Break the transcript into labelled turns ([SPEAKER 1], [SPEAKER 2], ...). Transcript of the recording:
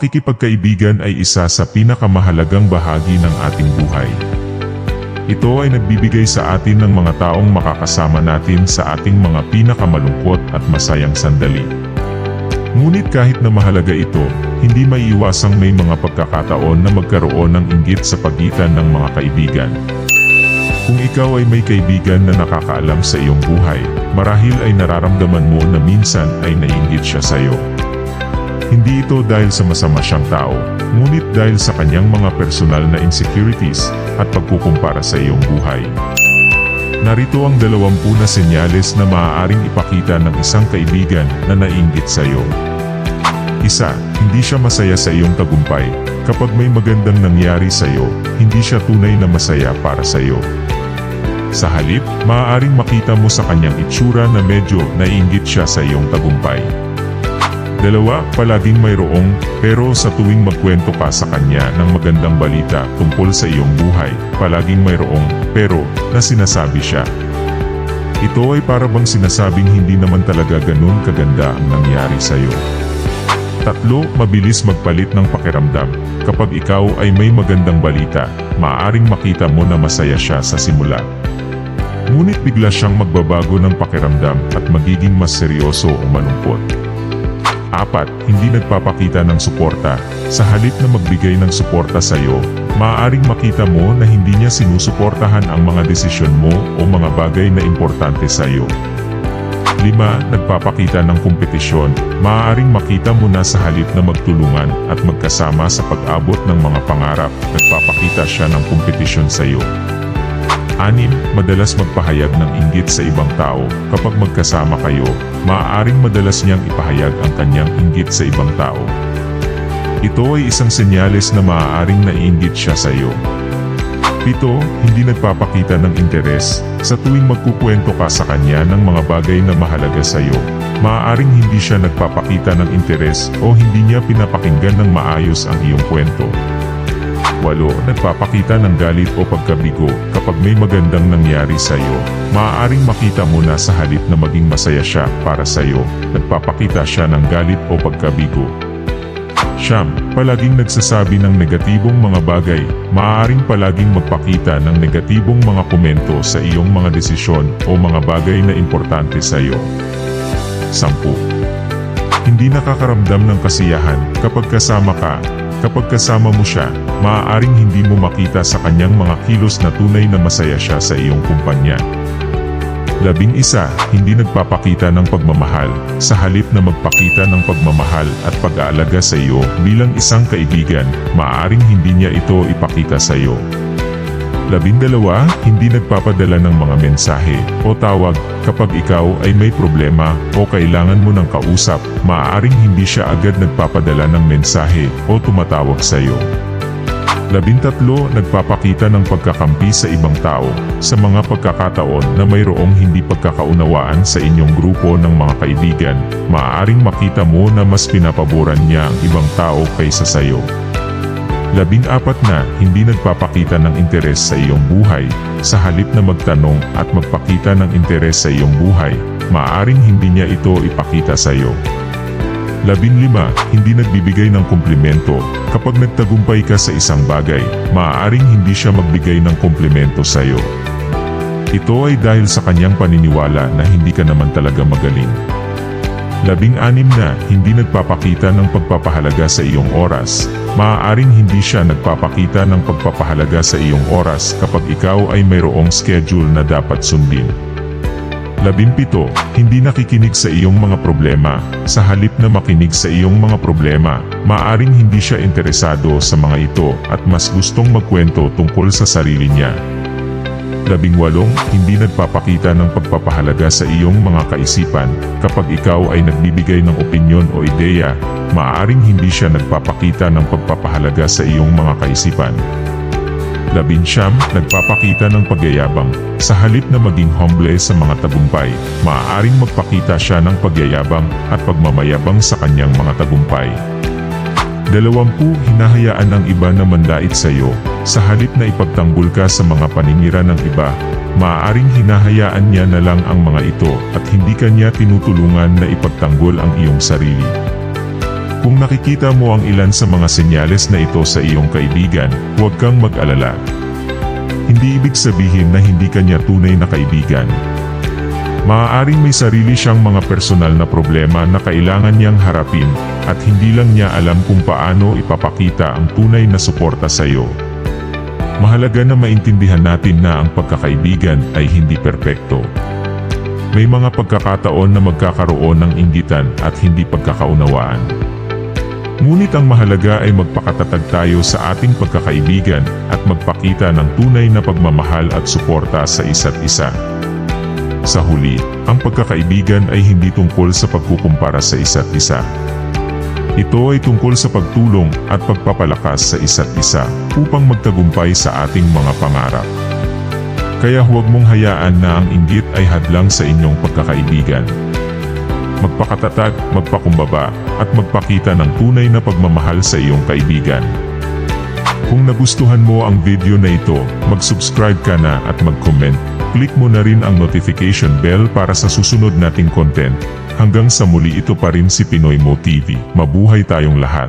[SPEAKER 1] pakikipagkaibigan ay isa sa pinakamahalagang bahagi ng ating buhay. Ito ay nagbibigay sa atin ng mga taong makakasama natin sa ating mga pinakamalungkot at masayang sandali. Ngunit kahit na mahalaga ito, hindi maiiwasang may mga pagkakataon na magkaroon ng inggit sa pagitan ng mga kaibigan. Kung ikaw ay may kaibigan na nakakaalam sa iyong buhay, marahil ay nararamdaman mo na minsan ay naiinggit siya sa iyo. Hindi ito dahil sa masama siyang tao, ngunit dahil sa kanyang mga personal na insecurities at pagkukumpara sa iyong buhay. Narito ang dalawampu na senyales na maaaring ipakita ng isang kaibigan na nainggit sa iyo. Isa, hindi siya masaya sa iyong tagumpay. Kapag may magandang nangyari sa iyo, hindi siya tunay na masaya para sa iyo. Sa halip, maaaring makita mo sa kanyang itsura na medyo naiinggit siya sa iyong tagumpay. Dalawa, palaging mayroong, pero sa tuwing magkwento ka sa kanya ng magandang balita tungkol sa iyong buhay, palaging mayroong, pero, na sinasabi siya. Ito ay para bang sinasabing hindi naman talaga ganun kaganda ang nangyari sa iyo. Tatlo, mabilis magpalit ng pakiramdam. Kapag ikaw ay may magandang balita, maaaring makita mo na masaya siya sa simula. Ngunit bigla siyang magbabago ng pakiramdam at magiging mas seryoso o malungkot. Apat, hindi nagpapakita ng suporta. Sa halip na magbigay ng suporta sa iyo, maaaring makita mo na hindi niya sinusuportahan ang mga desisyon mo o mga bagay na importante sa iyo. Lima, nagpapakita ng kompetisyon. Maaaring makita mo na sa halip na magtulungan at magkasama sa pag-abot ng mga pangarap, nagpapakita siya ng kompetisyon sa iyo. Anim, madalas magpahayag ng inggit sa ibang tao. Kapag magkasama kayo, maaaring madalas niyang ipahayag ang kanyang inggit sa ibang tao. Ito ay isang senyales na maaaring naiinggit siya sa iyo. Pito, hindi nagpapakita ng interes. Sa tuwing magkukwento ka sa kanya ng mga bagay na mahalaga sa iyo, maaaring hindi siya nagpapakita ng interes o hindi niya pinapakinggan ng maayos ang iyong kwento. Walo, nagpapakita ng galit o pagkabigo kapag may magandang nangyari sa iyo. Maaaring makita mo na sa halip na maging masaya siya para sa iyo, nagpapakita siya ng galit o pagkabigo. Siyam, palaging nagsasabi ng negatibong mga bagay, maaaring palaging magpakita ng negatibong mga komento sa iyong mga desisyon o mga bagay na importante sa iyo. Sampu. Hindi nakakaramdam ng kasiyahan kapag kasama ka. Kapag kasama mo siya, maaaring hindi mo makita sa kanyang mga kilos na tunay na masaya siya sa iyong kumpanya. Labing isa, hindi nagpapakita ng pagmamahal, sa halip na magpakita ng pagmamahal at pag-aalaga sa iyo bilang isang kaibigan, maaaring hindi niya ito ipakita sa iyo. Labindalawa, hindi nagpapadala ng mga mensahe o tawag kapag ikaw ay may problema o kailangan mo ng kausap, maaaring hindi siya agad nagpapadala ng mensahe o tumatawag sa iyo. Labintatlo, nagpapakita ng pagkakampi sa ibang tao sa mga pagkakataon na mayroong hindi pagkakaunawaan sa inyong grupo ng mga kaibigan, maaaring makita mo na mas pinapaboran niya ang ibang tao kaysa sa iyo. Labing apat na, hindi nagpapakita ng interes sa iyong buhay, sa halip na magtanong at magpakita ng interes sa iyong buhay, maaaring hindi niya ito ipakita sa iyo. Labing lima, hindi nagbibigay ng komplimento. Kapag nagtagumpay ka sa isang bagay, maaaring hindi siya magbigay ng komplimento sa iyo. Ito ay dahil sa kanyang paniniwala na hindi ka naman talaga magaling. Labing anim na, hindi nagpapakita ng pagpapahalaga sa iyong oras. Maaaring hindi siya nagpapakita ng pagpapahalaga sa iyong oras kapag ikaw ay mayroong schedule na dapat sundin. Labimpito, hindi nakikinig sa iyong mga problema. Sa halip na makinig sa iyong mga problema, maaring hindi siya interesado sa mga ito at mas gustong magkwento tungkol sa sarili niya. Labing walong, hindi nagpapakita ng pagpapahalaga sa iyong mga kaisipan. Kapag ikaw ay nagbibigay ng opinyon o ideya, maaring hindi siya nagpapakita ng pagpapahalaga sa iyong mga kaisipan. Labinsyam, nagpapakita ng pagyayabang. Sa halip na maging humble sa mga tagumpay, maaaring magpakita siya ng pagyayabang at pagmamayabang sa kanyang mga tagumpay. Dalawampu, hinahayaan ang iba na mandait sa iyo. Sa halip na ipagtanggol ka sa mga paninira ng iba, maaaring hinahayaan niya na lang ang mga ito at hindi kanya tinutulungan na ipagtanggol ang iyong sarili. Kung nakikita mo ang ilan sa mga senyales na ito sa iyong kaibigan, huwag kang mag-alala. Hindi ibig sabihin na hindi kanya tunay na kaibigan. Maaaring may sarili siyang mga personal na problema na kailangan niyang harapin at hindi lang niya alam kung paano ipapakita ang tunay na suporta sa iyo. Mahalaga na maintindihan natin na ang pagkakaibigan ay hindi perpekto. May mga pagkakataon na magkakaroon ng inggitan at hindi pagkakaunawaan. Ngunit ang mahalaga ay magpakatatag tayo sa ating pagkakaibigan at magpakita ng tunay na pagmamahal at suporta sa isa't isa. Sa huli, ang pagkakaibigan ay hindi tungkol sa pagkukumpara sa isa't isa. Ito ay tungkol sa pagtulong at pagpapalakas sa isa't isa upang magtagumpay sa ating mga pangarap. Kaya huwag mong hayaan na ang inggit ay hadlang sa inyong pagkakaibigan. Magpakatatag, magpakumbaba, at magpakita ng tunay na pagmamahal sa iyong kaibigan. Kung nagustuhan mo ang video na ito, mag-subscribe ka na at mag-comment. Click mo na rin ang notification bell para sa susunod nating content. Hanggang sa muli ito pa rin si Pinoy Mo TV. Mabuhay tayong lahat.